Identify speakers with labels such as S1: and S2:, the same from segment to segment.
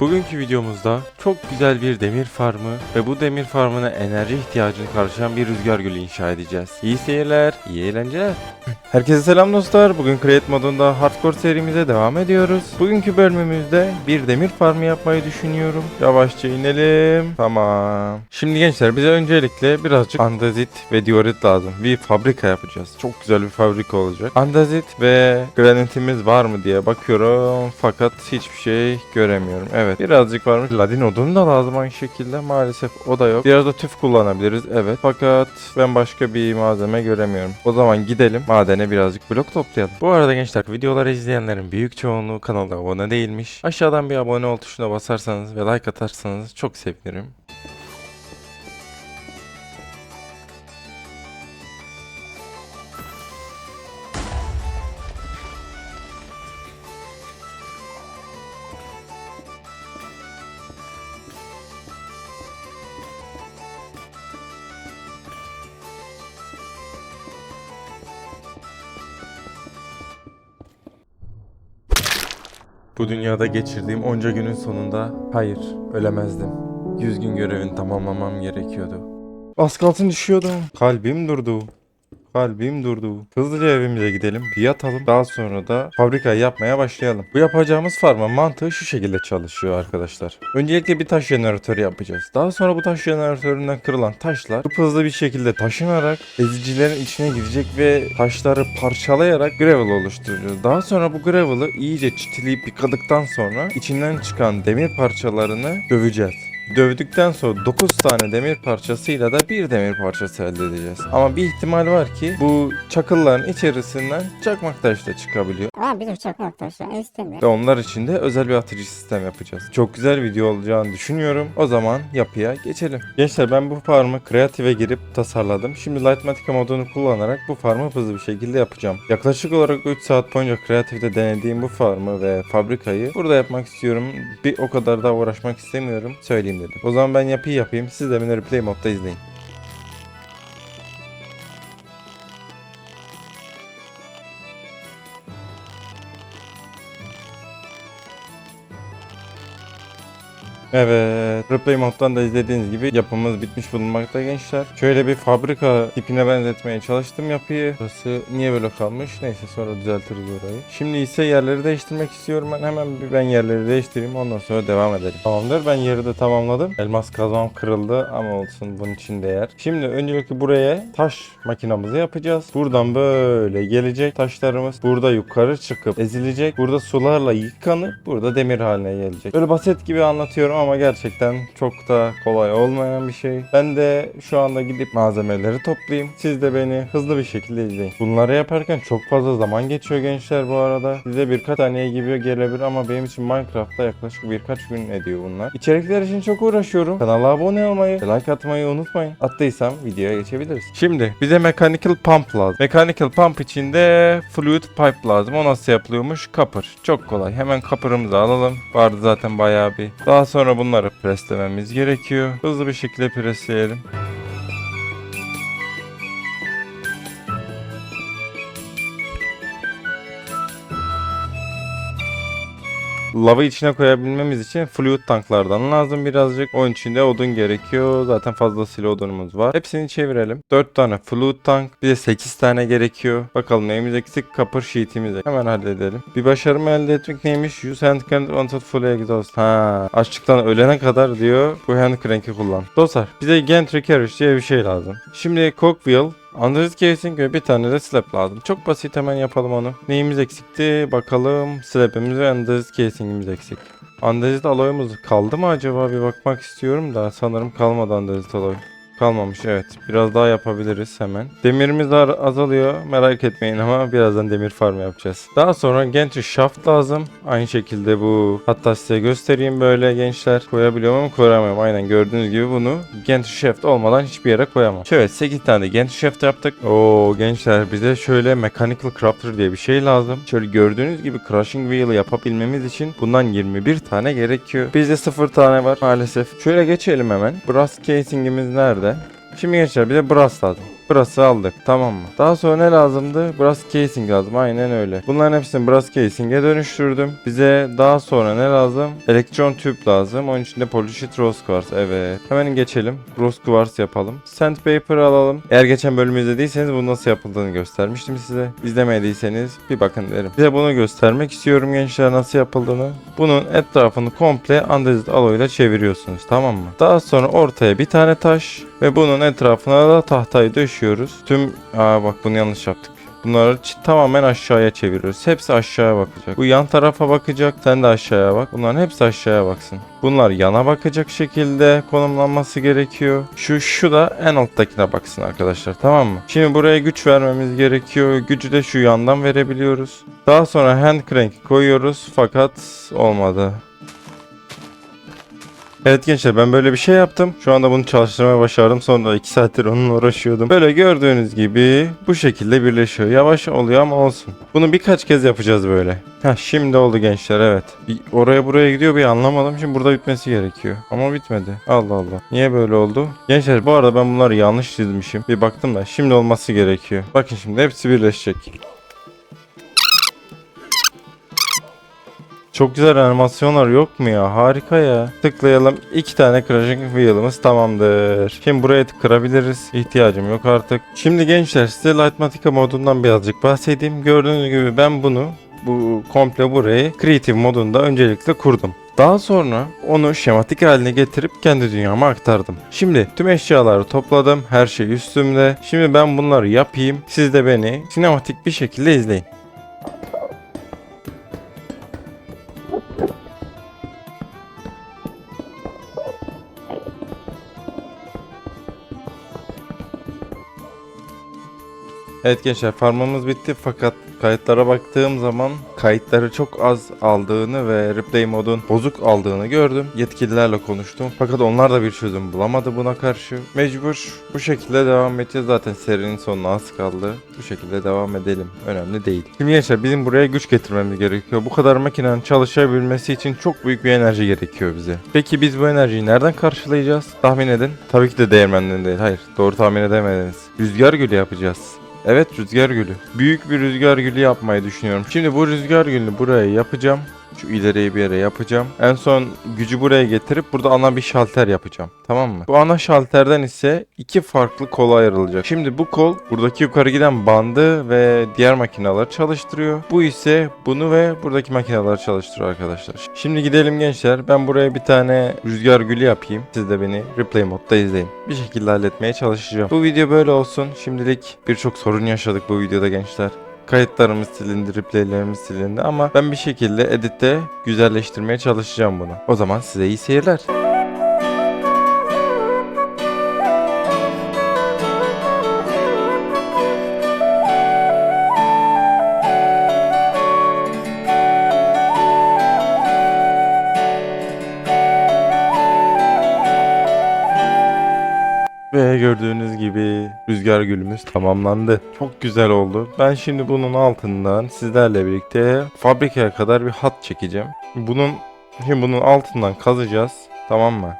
S1: Bugünkü videomuzda çok güzel bir demir farmı ve bu demir farmına enerji ihtiyacını karşılayan bir rüzgar gölü inşa edeceğiz. İyi seyirler, iyi eğlenceler. Herkese selam dostlar. Bugün Create modunda Hardcore serimize devam ediyoruz. Bugünkü bölümümüzde bir demir farmı yapmayı düşünüyorum. Yavaşça inelim. Tamam. Şimdi gençler bize öncelikle birazcık andezit ve diorit lazım. Bir fabrika yapacağız. Çok güzel bir fabrika olacak. Andezit ve granitimiz var mı diye bakıyorum. Fakat hiçbir şey göremiyorum. Evet birazcık varmış. Ladin odunu da lazım aynı şekilde. Maalesef o da yok. Biraz da tüf kullanabiliriz. Evet. Fakat ben başka bir malzeme göremiyorum. O zaman gidelim madene birazcık blok toplayalım. Bu arada gençler videoları izleyenlerin büyük çoğunluğu kanala abone değilmiş. Aşağıdan bir abone ol tuşuna basarsanız ve like atarsanız çok sevinirim. Bu dünyada geçirdiğim onca günün sonunda hayır ölemezdim. 100 gün görevini tamamlamam gerekiyordu. Az kalsın düşüyordum. Kalbim durdu. Kalbim durdu. Hızlıca evimize gidelim, bir yatalım. Daha sonra da fabrikayı yapmaya başlayalım. Bu yapacağımız farma mantığı şu şekilde çalışıyor arkadaşlar. Öncelikle bir taş jeneratörü yapacağız. Daha sonra bu taş jeneratöründen kırılan taşlar hızlı bir şekilde taşınarak ezicilerin içine girecek ve taşları parçalayarak gravel oluşturacağız. Daha sonra bu gravel'ı iyice çitileyip yıkadıktan sonra içinden çıkan demir parçalarını döveceğiz. Dövdükten sonra 9 tane demir parçasıyla da bir demir parçası elde edeceğiz. Ama bir ihtimal var ki bu çakılların içerisinden çakmak taşı da çıkabiliyor.
S2: Ama bizim çok arkadaşlar istemiyor.
S1: Ve onlar için de özel bir atıcı sistem yapacağız. Çok güzel video olacağını düşünüyorum. O zaman yapıya geçelim. Gençler ben bu farmı kreative girip tasarladım. Şimdi Lightmatica modunu kullanarak bu farmı hızlı bir şekilde yapacağım. Yaklaşık olarak 3 saat boyunca kreatifte denediğim bu farmı ve fabrikayı burada yapmak istiyorum. Bir o kadar da uğraşmak istemiyorum. Söyleyeyim dedim. O zaman ben yapıyı yapayım. Siz de beni replay modda izleyin. Evet, Replay moddan da izlediğiniz gibi yapımız bitmiş bulunmakta gençler. Şöyle bir fabrika tipine benzetmeye çalıştım yapıyı. Burası niye böyle kalmış? Neyse sonra düzeltiriz orayı. Şimdi ise yerleri değiştirmek istiyorum ben. Hemen bir ben yerleri değiştireyim ondan sonra devam edelim. Tamamdır ben yeri de tamamladım. Elmas kazmam kırıldı ama olsun bunun için değer. Şimdi öncelikle buraya taş makinamızı yapacağız. Buradan böyle gelecek taşlarımız. Burada yukarı çıkıp ezilecek. Burada sularla yıkanıp burada demir haline gelecek. Böyle basit gibi anlatıyorum ama gerçekten çok da kolay olmayan bir şey. Ben de şu anda gidip malzemeleri toplayayım. Siz de beni hızlı bir şekilde izleyin. Bunları yaparken çok fazla zaman geçiyor gençler bu arada. Size birkaç taneye gibi gelebilir ama benim için Minecraft'ta yaklaşık birkaç gün ediyor bunlar. İçerikler için çok uğraşıyorum. Kanala abone olmayı, like atmayı unutmayın. Attıysam videoya geçebiliriz. Şimdi bize mechanical pump lazım. Mechanical pump için de fluid pipe lazım. O nasıl yapılıyormuş? Copper. Çok kolay. Hemen copper'ımızı alalım. Vardı zaten bayağı bir. Daha sonra bunları preslememiz gerekiyor. Hızlı bir şekilde presleyelim. Lavı içine koyabilmemiz için fluid tanklardan lazım birazcık. Onun için de odun gerekiyor. Zaten fazlasıyla odunumuz var. Hepsini çevirelim. 4 tane fluid tank. Bir de 8 tane gerekiyor. Bakalım neyimiz eksik? Copper sheet'imiz. Hemen halledelim. Bir başarımı elde etmek neymiş? Use hand crank until full exhaust. Ha, açlıktan ölene kadar diyor bu hand crank'i kullan. Dostlar bize gantry carriage diye bir şey lazım. Şimdi cogwheel Android Casing ve bir tane de slab lazım. Çok basit hemen yapalım onu. Neyimiz eksikti? Bakalım. Slab'imiz ve Android Casing'imiz eksik. Android alloy'umuz kaldı mı acaba? Bir bakmak istiyorum da sanırım kalmadı Android alloy. Kalmamış evet. Biraz daha yapabiliriz hemen. Demirimiz az- azalıyor. Merak etmeyin ama birazdan demir farm yapacağız. Daha sonra gantry shaft lazım. Aynı şekilde bu hatta size göstereyim böyle gençler. Koyabiliyorum ama koyamıyorum. Aynen gördüğünüz gibi bunu gantry shaft olmadan hiçbir yere koyamam. Şöyle 8 tane gantry shaft yaptık. Oo gençler bize şöyle mechanical crafter diye bir şey lazım. Şöyle gördüğünüz gibi crushing wheel'ı yapabilmemiz için bundan 21 tane gerekiyor. Bizde 0 tane var maalesef. Şöyle geçelim hemen. Brass casing'imiz nerede? Şimdi gençler bize brass lazım. Burası aldık tamam mı? Daha sonra ne lazımdı? Brass casing lazım aynen öyle. Bunların hepsini brass casing'e dönüştürdüm. Bize daha sonra ne lazım? Elektron tüp lazım. Onun için de polished rose quartz. Evet. Hemen geçelim. Rose quartz yapalım. Sandpaper alalım. Eğer geçen bölümü izlediyseniz bu nasıl yapıldığını göstermiştim size. İzlemediyseniz bir bakın derim. Size bunu göstermek istiyorum gençler nasıl yapıldığını. Bunun etrafını komple andezit aloyla çeviriyorsunuz tamam mı? Daha sonra ortaya bir tane taş ve bunun etrafına da tahtayı döşüyoruz. Tüm aa bak bunu yanlış yaptık. Bunları tamamen aşağıya çeviriyoruz. Hepsi aşağıya bakacak. Bu yan tarafa bakacak. Sen de aşağıya bak. Bunların hepsi aşağıya baksın. Bunlar yana bakacak şekilde konumlanması gerekiyor. Şu şu da en alttakine baksın arkadaşlar. Tamam mı? Şimdi buraya güç vermemiz gerekiyor. Gücü de şu yandan verebiliyoruz. Daha sonra hand crank koyuyoruz fakat olmadı. Evet gençler ben böyle bir şey yaptım. Şu anda bunu çalıştırmaya başardım. Sonra 2 saattir onunla uğraşıyordum. Böyle gördüğünüz gibi bu şekilde birleşiyor. Yavaş oluyor ama olsun. Bunu birkaç kez yapacağız böyle. Heh şimdi oldu gençler evet. Bir oraya buraya gidiyor bir anlamadım. Şimdi burada bitmesi gerekiyor. Ama bitmedi. Allah Allah. Niye böyle oldu? Gençler bu arada ben bunları yanlış çizmişim. Bir baktım da şimdi olması gerekiyor. Bakın şimdi hepsi birleşecek. Çok güzel animasyonlar yok mu ya? Harika ya. Tıklayalım. İki tane crashing wheel'ımız tamamdır. Şimdi buraya kırabiliriz. İhtiyacım yok artık. Şimdi gençler size Lightmatica modundan birazcık bahsedeyim. Gördüğünüz gibi ben bunu bu komple burayı Creative modunda öncelikle kurdum. Daha sonra onu şematik haline getirip kendi dünyama aktardım. Şimdi tüm eşyaları topladım. Her şey üstümde. Şimdi ben bunları yapayım. Siz de beni sinematik bir şekilde izleyin. Evet gençler farmımız bitti fakat kayıtlara baktığım zaman kayıtları çok az aldığını ve replay modun bozuk aldığını gördüm. Yetkililerle konuştum fakat onlar da bir çözüm bulamadı buna karşı. Mecbur bu şekilde devam edeceğiz zaten serinin sonuna az kaldı. Bu şekilde devam edelim. Önemli değil. Şimdi gençler bizim buraya güç getirmemiz gerekiyor. Bu kadar makinenin çalışabilmesi için çok büyük bir enerji gerekiyor bize. Peki biz bu enerjiyi nereden karşılayacağız? Tahmin edin. Tabii ki de değirmenden değil. Hayır doğru tahmin edemediniz. Rüzgar gülü yapacağız. Evet rüzgar gülü. Büyük bir rüzgar gülü yapmayı düşünüyorum. Şimdi bu rüzgar gülünü buraya yapacağım. Şu ileriye bir yere yapacağım. En son gücü buraya getirip burada ana bir şalter yapacağım. Tamam mı? Bu ana şalterden ise iki farklı kola ayrılacak. Şimdi bu kol buradaki yukarı giden bandı ve diğer makineleri çalıştırıyor. Bu ise bunu ve buradaki makineleri çalıştırıyor arkadaşlar. Şimdi gidelim gençler. Ben buraya bir tane rüzgar gülü yapayım. Siz de beni replay modda izleyin. Bir şekilde halletmeye çalışacağım. Bu video böyle olsun. Şimdilik birçok sorun yaşadık bu videoda gençler. Kayıtlarımız silindi, replaylerimiz silindi ama ben bir şekilde editte güzelleştirmeye çalışacağım bunu. O zaman size iyi seyirler. Gördüğünüz gibi rüzgar gülümüz tamamlandı. Çok güzel oldu. Ben şimdi bunun altından sizlerle birlikte fabrikaya kadar bir hat çekeceğim. Bunun şimdi bunun altından kazacağız. Tamam mı?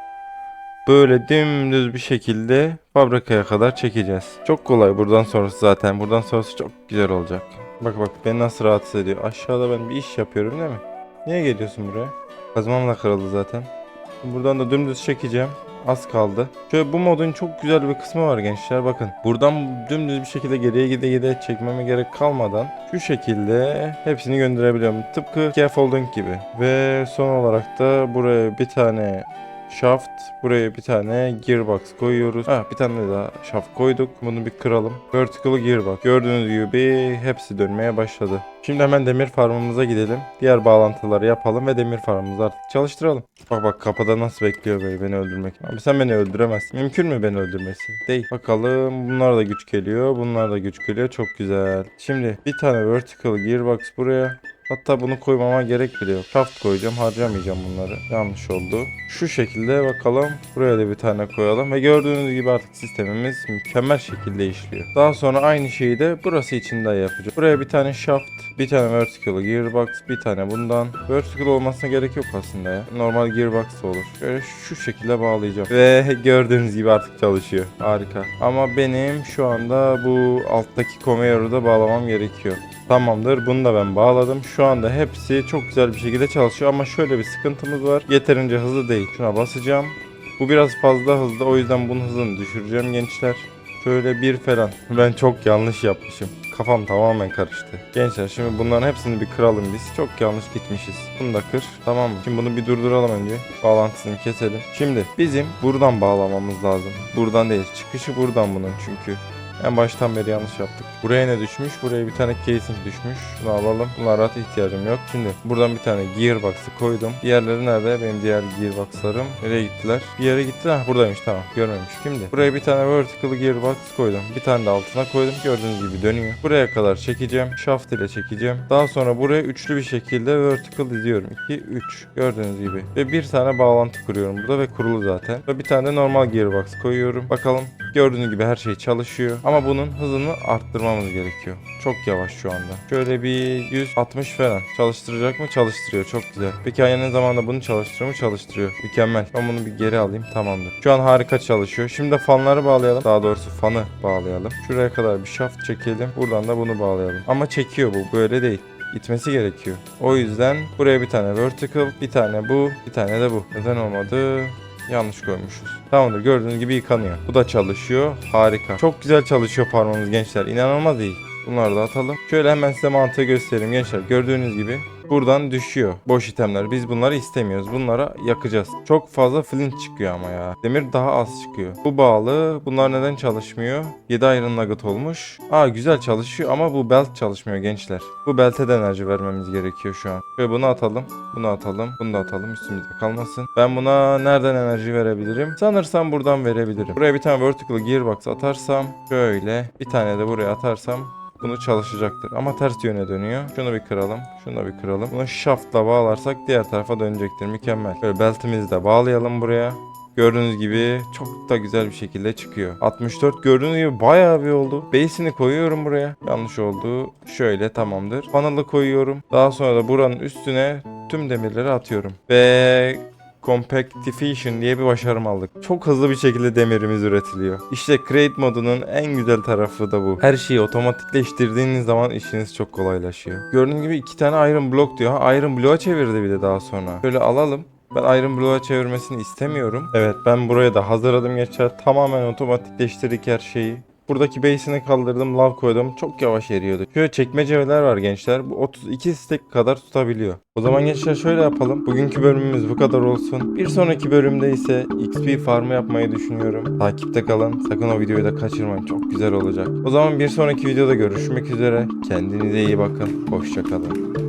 S1: Böyle dümdüz bir şekilde fabrikaya kadar çekeceğiz. Çok kolay buradan sonrası zaten. Buradan sonrası çok güzel olacak. Bak bak beni nasıl rahatsız ediyor. Aşağıda ben bir iş yapıyorum değil mi? Niye geliyorsun buraya? Kazmam da kırıldı zaten. Buradan da dümdüz çekeceğim. Az kaldı. Şöyle bu modun çok güzel bir kısmı var gençler bakın. Buradan dümdüz bir şekilde geriye gide gide çekmeme gerek kalmadan şu şekilde hepsini gönderebiliyorum. Tıpkı scaffolding gibi. Ve son olarak da buraya bir tane shaft, buraya bir tane gearbox koyuyoruz. Ha bir tane daha shaft koyduk. Bunu bir kıralım. Vertical gearbox. Gördüğünüz gibi hepsi dönmeye başladı. Şimdi hemen demir farmımıza gidelim. Diğer bağlantıları yapalım ve demir farmımızı artık çalıştıralım. Bak bak kapıda nasıl bekliyor böyle beni öldürmek. Abi sen beni öldüremezsin. Mümkün mü beni öldürmesi? Değil. Bakalım bunlar da güç geliyor. Bunlar da güç geliyor. Çok güzel. Şimdi bir tane vertical gearbox buraya. Hatta bunu koymama gerek bile yok. Shaft koyacağım. Harcamayacağım bunları. Yanlış oldu. Şu şekilde bakalım. Buraya da bir tane koyalım. Ve gördüğünüz gibi artık sistemimiz mükemmel şekilde işliyor. Daha sonra aynı şeyi de burası için de yapacağım. Buraya bir tane shaft, bir tane vertical gearbox, bir tane bundan. Vertical olmasına gerek yok aslında ya. Normal gearbox olur. Şöyle şu şekilde bağlayacağım. Ve gördüğünüz gibi artık çalışıyor. Harika. Ama benim şu anda bu alttaki conveyor'u da bağlamam gerekiyor. Tamamdır. Bunu da ben bağladım. Şu anda hepsi çok güzel bir şekilde çalışıyor ama şöyle bir sıkıntımız var. Yeterince hızlı değil. Şuna basacağım. Bu biraz fazla hızlı. O yüzden bunun hızını düşüreceğim gençler. Şöyle bir falan. Ben çok yanlış yapmışım. Kafam tamamen karıştı. Gençler şimdi bunların hepsini bir kıralım biz. Çok yanlış gitmişiz. Bunu da kır. Tamam mı? Şimdi bunu bir durduralım önce. Bağlantısını keselim. Şimdi bizim buradan bağlamamız lazım. Buradan değil. Çıkışı buradan bunun çünkü. En baştan beri yanlış yaptık. Buraya ne düşmüş? Buraya bir tane casing düşmüş. Şunu alalım. Bunlara rahat ihtiyacım yok. Şimdi buradan bir tane gearbox'ı koydum. Diğerleri nerede? Benim diğer gearbox'larım. Nereye gittiler? Bir yere gittiler. Ha buradaymış tamam. Görmemiş. Şimdi buraya bir tane vertical gearbox koydum. Bir tane de altına koydum. Gördüğünüz gibi dönüyor. Buraya kadar çekeceğim. Shaft ile çekeceğim. Daha sonra buraya üçlü bir şekilde vertical diziyorum. 2, 3. Gördüğünüz gibi. Ve bir tane bağlantı kuruyorum burada ve kurulu zaten. Ve bir tane de normal gearbox koyuyorum. Bakalım. Gördüğünüz gibi her şey çalışıyor. Ama bunun hızını arttırmamız gerekiyor. Çok yavaş şu anda. Şöyle bir 160 falan. Çalıştıracak mı? Çalıştırıyor. Çok güzel. Peki aynı zamanda bunu çalıştırıyor mu? Çalıştırıyor. Mükemmel. Ben bunu bir geri alayım. Tamamdır. Şu an harika çalışıyor. Şimdi de fanları bağlayalım. Daha doğrusu fanı bağlayalım. Şuraya kadar bir şaft çekelim. Buradan da bunu bağlayalım. Ama çekiyor bu. Böyle değil gitmesi gerekiyor. O yüzden buraya bir tane vertical, bir tane bu, bir tane de bu. Neden olmadı? Yanlış koymuşuz. Tamamdır gördüğünüz gibi yıkanıyor. Bu da çalışıyor. Harika. Çok güzel çalışıyor parmağımız gençler. İnanılmaz iyi. Bunları da atalım. Şöyle hemen size mantığı göstereyim gençler. Gördüğünüz gibi buradan düşüyor. Boş itemler. Biz bunları istemiyoruz. Bunlara yakacağız. Çok fazla flint çıkıyor ama ya. Demir daha az çıkıyor. Bu bağlı. Bunlar neden çalışmıyor? 7 iron nugget olmuş. Aa güzel çalışıyor ama bu belt çalışmıyor gençler. Bu belte de enerji vermemiz gerekiyor şu an. Şöyle bunu atalım. Bunu atalım. Bunu da atalım. Üstümüzde kalmasın. Ben buna nereden enerji verebilirim? Sanırsam buradan verebilirim. Buraya bir tane vertical gearbox atarsam şöyle bir tane de buraya atarsam bunu çalışacaktır. Ama ters yöne dönüyor. Şunu bir kıralım. Şunu da bir kıralım. Bunu shaft'la bağlarsak diğer tarafa dönecektir. Mükemmel. Böyle beltimizi de bağlayalım buraya. Gördüğünüz gibi çok da güzel bir şekilde çıkıyor. 64 gördüğünüz gibi bayağı bir oldu. Base'ini koyuyorum buraya. Yanlış oldu. Şöyle tamamdır. Funnel'ı koyuyorum. Daha sonra da buranın üstüne tüm demirleri atıyorum. Ve Compactification diye bir başarım aldık. Çok hızlı bir şekilde demirimiz üretiliyor. İşte Create modunun en güzel tarafı da bu. Her şeyi otomatikleştirdiğiniz zaman işiniz çok kolaylaşıyor. Gördüğünüz gibi iki tane Iron Block diyor. Ha, Iron Block'a çevirdi bir de daha sonra. Şöyle alalım. Ben Iron Block'a çevirmesini istemiyorum. Evet ben buraya da hazırladım geçer. Tamamen otomatikleştirdik her şeyi. Buradaki base'ini kaldırdım, lav koydum. Çok yavaş eriyordu. Şöyle çekmeceler var gençler. Bu 32 stack kadar tutabiliyor. O zaman gençler şöyle yapalım. Bugünkü bölümümüz bu kadar olsun. Bir sonraki bölümde ise XP farmı yapmayı düşünüyorum. Takipte kalın. Sakın o videoyu da kaçırmayın. Çok güzel olacak. O zaman bir sonraki videoda görüşmek üzere. Kendinize iyi bakın. Hoşçakalın.